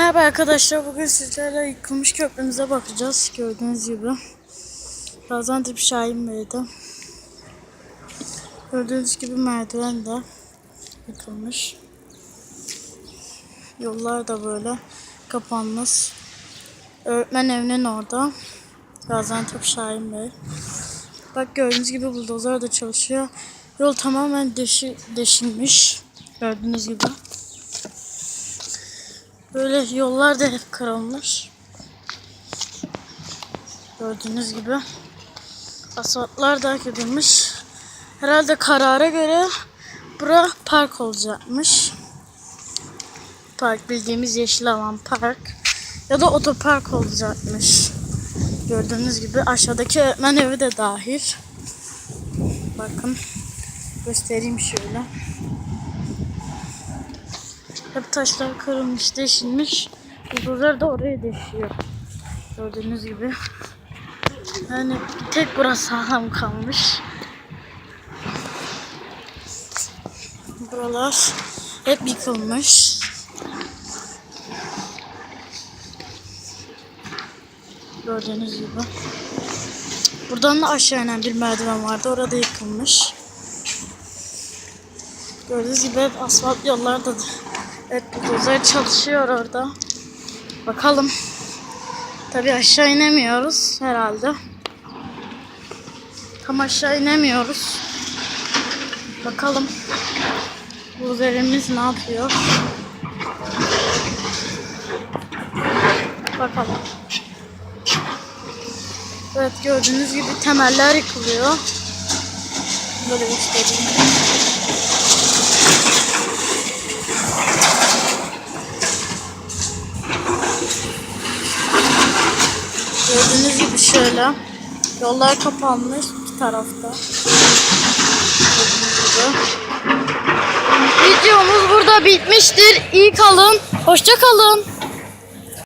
Merhaba arkadaşlar. Bugün sizlerle yıkılmış köprümüze bakacağız. Gördüğünüz gibi. Gaziantep Şahin Bey'de. Gördüğünüz gibi merdiven de yıkılmış. Yollar da böyle kapanmış. Öğretmen evinin orada. Gaziantep Şahin Bey. Bak gördüğünüz gibi buldozer da çalışıyor. Yol tamamen deşi, deşilmiş. Gördüğünüz gibi. Böyle yollar da hep kırılmış. Gördüğünüz gibi. Asfaltlar da kırılmış. Herhalde karara göre bura park olacakmış. Park bildiğimiz yeşil alan park. Ya da otopark olacakmış. Gördüğünüz gibi aşağıdaki öğretmen evi de dahil. Bakın göstereyim şöyle. Hep taşlar kırılmış, deşilmiş. Buldozer da oraya deşiyor. Gördüğünüz gibi. Yani tek burası sağlam kalmış. Buralar hep yıkılmış. Gördüğünüz gibi. Buradan da aşağı inen bir merdiven vardı. Orada yıkılmış. Gördüğünüz gibi hep asfalt yollarda da Evet buldozer çalışıyor orada. Bakalım. Tabii aşağı inemiyoruz herhalde. Tam aşağı inemiyoruz. Bakalım. Buldozerimiz ne yapıyor? Bakalım. Evet gördüğünüz gibi temeller yıkılıyor. Böyle göstereyim. Gördüğünüz gibi şöyle. Yollar kapanmış iki tarafta. Videomuz burada bitmiştir. İyi kalın. Hoşça kalın.